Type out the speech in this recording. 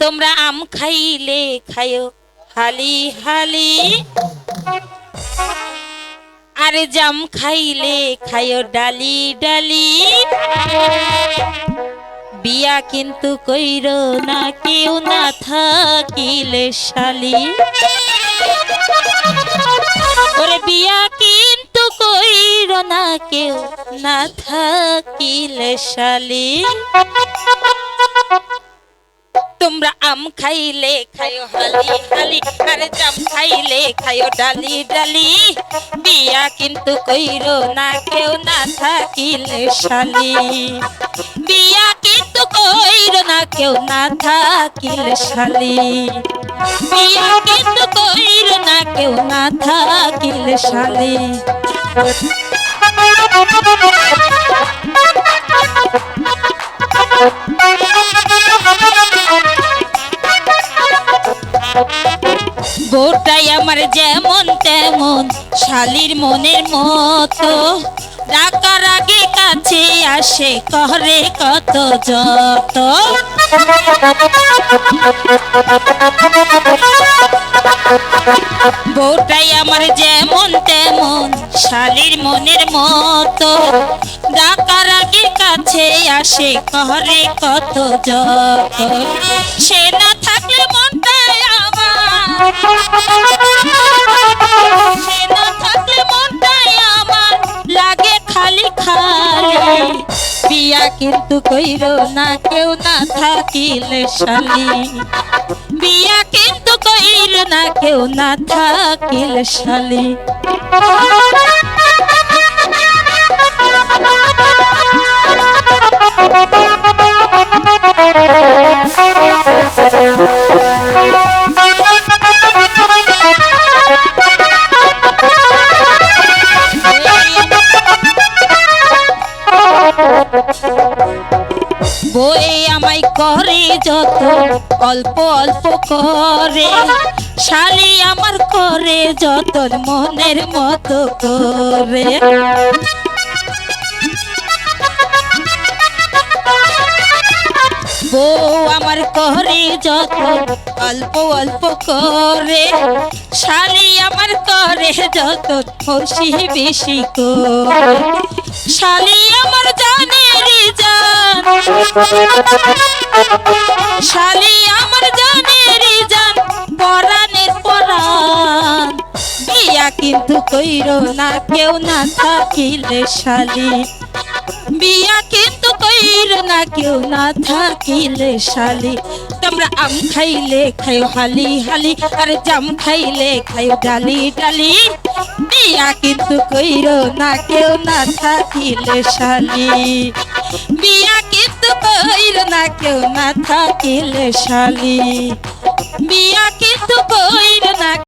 তোমরা আম খাইলে খায়ো হালি হালি। আরে জাম খাইলে খায়ো ডালি ডালি। বিয়া কিন্তু কইর না, কেউ না থাকিলে শালি। ওরে বিয়া কিন্তু কইর না, কেউ না থাকিলে শালি। তোমরা আম খাইলে খায়ো হালি হালি, আর জাম খাইলে খায়ো ডালি ডালি। বিয়া কিন্তু কইরো না, কেউ না থাকিলে শালি। বিয়া কিন্তু কইরো না, কেউ না থাকিলে শালি। বিয়া কিন্তু কইরো না, কেউ না থাকিলে শালি। বউটাই আমার যেমন তেমন, শালির মনের মতো। ডাকার আগে কাছে আসে, করে কত যত। বউটাই আমার যেমন তেমন, শালির মনের মতো। ডাকার আগে কাছে আসে, করে কত যত। সে না থাকলে বিয়া কিন্তু কইর না, কেউ না থাকিলে শালি। বিয়া কিন্তু কইর না, কেউ না থাকিলে শালি। বই আমায় করে যত, অল্প অল্প করে। শালি আমার করে যত মনের মতো করে। বউ আমার করে যত, অল্প অল্প করে। শালি আমার করে যত খুশি বেশি করে। শালি আমার শালি আমার জানের জান, পরাণের পরাণ। বিয়া কিন্তু কইর না, কেউ না থাকিলে শালি। বিয়া কিন্তু কইর না, কেউ না থাকিলে শালি। তোমরা আম খাইলে খাইও হালি হালি, আর জাম খাইলে খাইও ডালি ডালি। বিয়া কিন্তু কইর না, কেউ না থাকিলে শালি। বিয়া কইর না কেউ মাথা কিল শালি। বিয়া কিন্তু কইল না